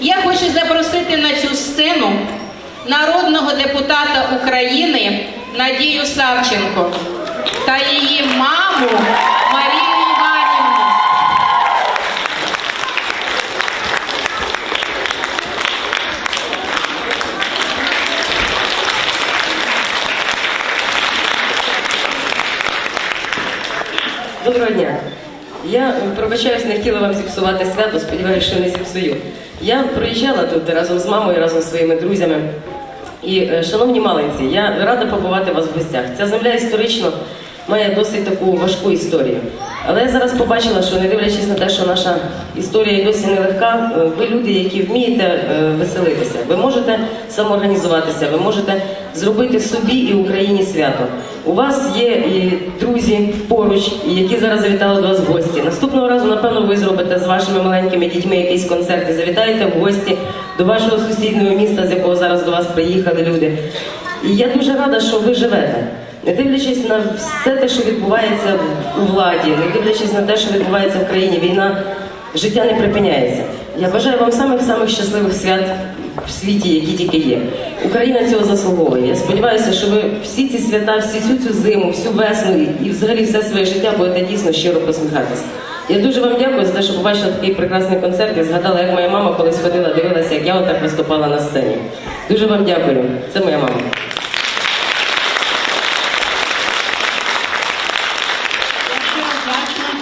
Я хочу запросити на цю сцену народного депутата України Надію Савченко та її маму Марію Іванівну. Доброго дня. Я пробачаюсь, не хотіла вам зіпсувати свято, сподіваюся, що не зіпсую. Я проїжджала тут разом з мамою, разом з своїми друзями. І, е, шановні маленьці, я рада побувати вас в гостях. Ця земля історично має досить таку важку історію. Але я зараз побачила, що не дивлячись на те, що наша історія досі нелегка, е, ви люди, які вмієте е, веселитися. Ви можете самоорганізуватися, ви можете зробити собі і Україні свято. У вас є друзі поруч, які зараз завітали до вас в гості. Наступного разу, напевно, ви зробите з вашими маленькими дітьми якийсь концерт і завітаєте в гості до вашого сусіднього міста, з якого зараз до вас приїхали люди. І я дуже рада, що ви живете. Не дивлячись на все те, що відбувається у владі, не дивлячись на те, що відбувається в країні, війна, життя не припиняється. Я бажаю вам самих самих щасливих свят в світі, які тільки є. Україна цього заслуговує. Я сподіваюся, що ви всі ці свята, всю цю, цю зиму, всю весну і, взагалі все своє життя будете дійсно щиро посміхатися. Я дуже вам дякую за те, що побачила такий прекрасний концерт і згадала, як моя мама колись ходила, дивилася, як я отак виступала на сцені. Дуже вам дякую. Це моя мама.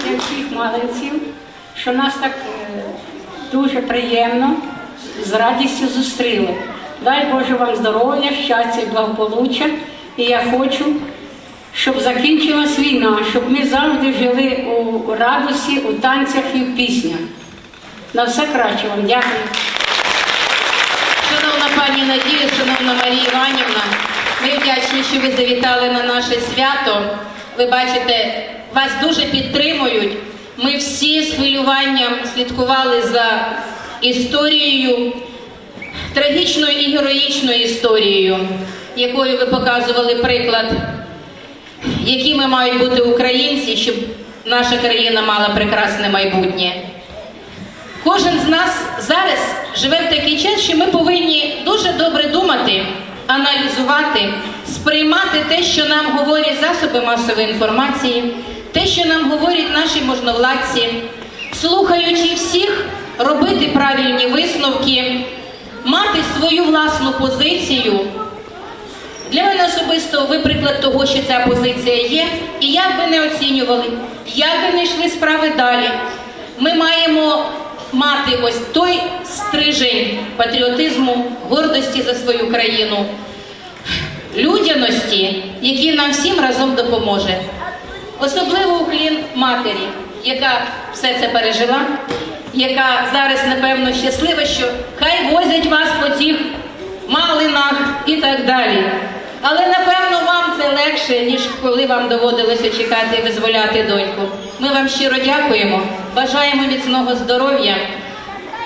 Я що нас так е, дуже приємно з радістю зустріли. Дай Боже вам здоров'я, щастя і благополуччя. І я хочу, щоб закінчилась війна, щоб ми завжди жили у радості, у танцях і в піснях. На все краще вам дякую. Шановна пані Надія, шановна Марія Іванівна, ми вдячні, що ви завітали на наше свято. Ви бачите, вас дуже підтримують. Ми всі з хвилюванням слідкували за історією, трагічною і героїчною історією, якою ви показували приклад, якими мають бути українці, щоб наша країна мала прекрасне майбутнє. Кожен з нас зараз живе в такий час, що ми повинні дуже добре думати, аналізувати, сприймати те, що нам говорять засоби масової інформації, те, що нам говорять наші можновладці, слухаючи всіх, робити правильні висновки, мати свою власну позицію. Для мене особисто ви приклад того, що ця позиція є, і як би не оцінювали, як би не йшли справи далі. Ми маємо мати ось той стрижень патріотизму, гордості за свою країну, людяності, який нам всім разом допоможе. Особливо уклін матері, яка все це пережила, яка зараз, напевно, щаслива, що хай возять вас по цих малинах і так далі. Але напевно вам це легше, ніж коли вам доводилося чекати і визволяти доньку. Ми вам щиро дякуємо, бажаємо міцного здоров'я,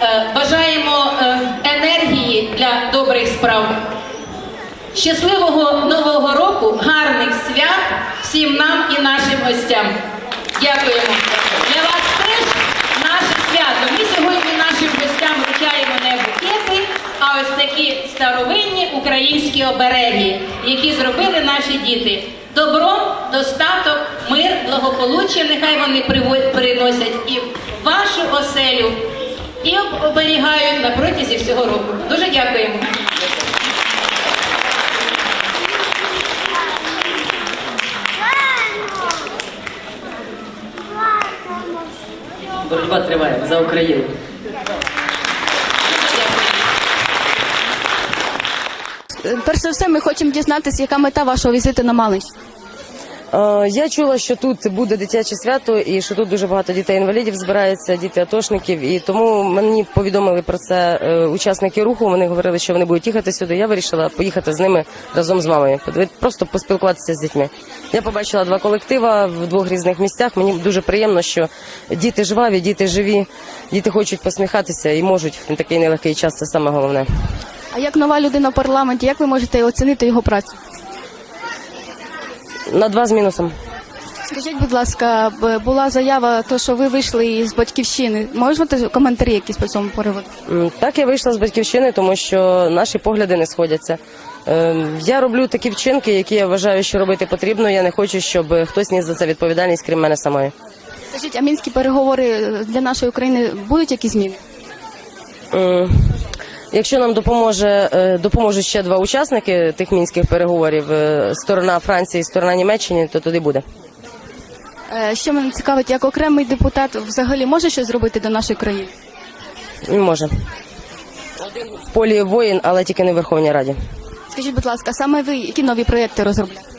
е, бажаємо е, енергії для добрих справ. Щасливого нового року, гарних свят всім нам і нашим гостям. Дякуємо. Для вас теж наше свято. Ми сьогодні нашим гостям вручаємо не букети, а ось такі старовинні українські обереги, які зробили наші діти. Добро, достаток, мир, благополуччя. Нехай вони приносять і в вашу оселю, і оберігають на протязі всього року. Дуже дякуємо. Боротьба триває за Україну. Перш за все, ми хочемо дізнатися, яка мета вашого візиту на Малинщину. Е, Я чула, що тут буде дитяче свято і що тут дуже багато дітей-інвалідів збирається, діти атошників. І тому мені повідомили про це е, учасники руху. Вони говорили, що вони будуть їхати сюди. Я вирішила поїхати з ними разом з мамою, просто поспілкуватися з дітьми. Я побачила два колектива в двох різних місцях. Мені дуже приємно, що діти жваві, діти живі, діти хочуть посміхатися і можуть в такий нелегкий час. Це саме головне. А як нова людина в парламенті, як ви можете оцінити його працю? На два з мінусом. Скажіть, будь ласка, була заява, то що ви вийшли із батьківщини. Можете коментарі якісь по цьому приводу? М, Так я вийшла з батьківщини, тому що наші погляди не сходяться. Е, Я роблю такі вчинки, які я вважаю, що робити потрібно. Я не хочу, щоб хтось ніс за це відповідальність, крім мене самої. Скажіть, а мінські переговори для нашої України будуть якісь зміни? Якщо нам допоможе е, допоможуть ще два учасники тих мінських переговорів, е, сторона Франції і сторона Німеччини, то туди буде. Е, Що мене цікавить, як окремий депутат взагалі може щось зробити до нашої країни? Може. В полі воїн, але тільки не в Верховній Раді. Скажіть, будь ласка, саме ви які нові проєкти розробляєте?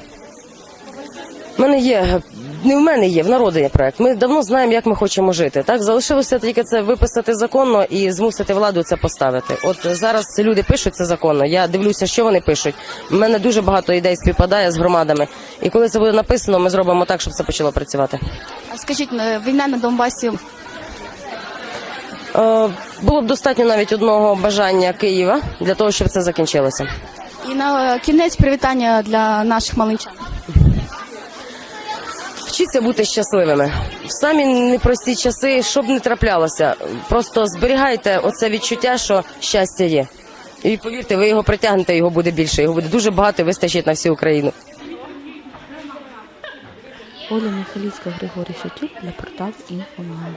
У мене є не в мене є, в народу є проект. Ми давно знаємо, як ми хочемо жити. Так залишилося тільки це виписати законно і змусити владу це поставити. От зараз люди пишуть це законно. Я дивлюся, що вони пишуть. У мене дуже багато ідей співпадає з громадами. І коли це буде написано, ми зробимо так, щоб це почало працювати. А скажіть, е, війна на Донбасі Е, було б достатньо навіть одного бажання Києва для того, щоб це закінчилося. і на кінець привітання для наших малинчан. Вчіться бути щасливими. В самі непрості часи, що б не траплялося, просто зберігайте оце відчуття, що щастя є. І повірте, ви його притягнете, його буде більше. Його буде дуже багато і вистачить на всю Україну. Оля Михайлівська, Григорій Шатюк для портал «Інфоман».